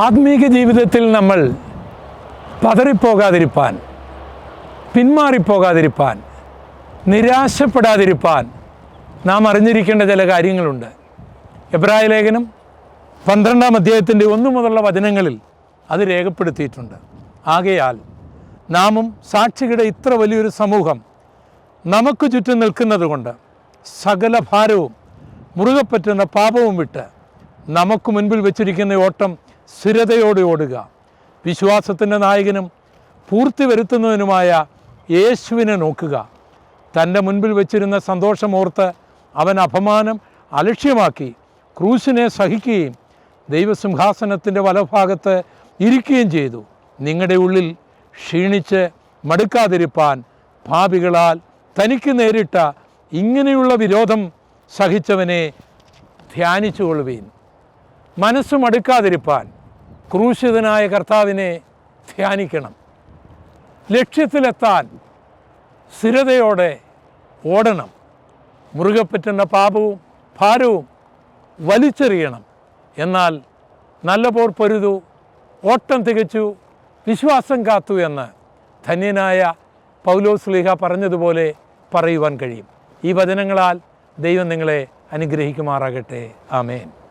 ആത്മീക ജീവിതത്തിൽ നമ്മൾ പതറിപ്പോകാതിരിപ്പാൻ പിന്മാറിപ്പോകാതിരിപ്പാൻ നിരാശപ്പെടാതിരിപ്പാൻ നാം അറിഞ്ഞിരിക്കേണ്ട ചില കാര്യങ്ങളുണ്ട്. എബ്രായ ലേഖനം പന്ത്രണ്ടാം അധ്യായത്തിന്റെ ഒന്നു മുതലുള്ള വചനങ്ങളിൽ അത് രേഖപ്പെടുത്തിയിട്ടുണ്ട്. ആകയാൽ നാമും സാക്ഷികളുടെ ഇത്ര വലിയൊരു സമൂഹം നമുക്ക് ചുറ്റും നിൽക്കുന്നത് കൊണ്ട് സകല ഭാരവും മുറുകെ പറ്റുന്ന പാപവും വിട്ട് നമുക്ക് മുൻപിൽ വെച്ചിരിക്കുന്ന ഓട്ടം സ്ഥിരതയോടെ ഓടുക. വിശ്വാസത്തിന്റെ നായകനും പൂർത്തി വരുത്തുന്നതിനുമായ യേശുവിനെ നോക്കുക. തന്റെ മുൻപിൽ വെച്ചിരുന്ന സന്തോഷമോർത്ത് അവൻ അപമാനം അലക്ഷ്യമാക്കി ക്രൂശിനെ സഹിക്കുകയും ദൈവസിംഹാസനത്തിന്റെ വലഭാഗത്ത് ഇരിക്കുകയും ചെയ്തു. നിങ്ങളുടെ ഉള്ളിൽ ക്ഷീണിച്ച് മടുക്കാതിരിപ്പാൻ ഭാവികളാൽ തനിക്ക് നേരിട്ട ഇങ്ങനെയുള്ള വിരോധം സഹിച്ചവനെ ധ്യാനിച്ചുകൊള്ളുവീൻ. മനസ്സ് മടുക്കാതിരിപ്പാൻ ക്രൂശിതനായ കർത്താവിനെ ധ്യാനിക്കണം. ലക്ഷ്യത്തിലെത്താൻ സ്ഥിരതയോടെ ഓടണം. മുറുകെ പറ്റുന്ന പാപവും ഭാരവും വലിച്ചെറിയണം. എന്നാൽ നല്ല പോർ പൊരുതു ഓട്ടം തികച്ചു വിശ്വാസം കാത്തു എന്ന് ധന്യനായ പൗലോസ് ലീഹ പറഞ്ഞതുപോലെ പറയുവാൻ കഴിയും. ഈ വചനങ്ങളാൽ ദൈവം നിങ്ങളെ അനുഗ്രഹിക്കുമാറാകട്ടെ. ആമേൻ.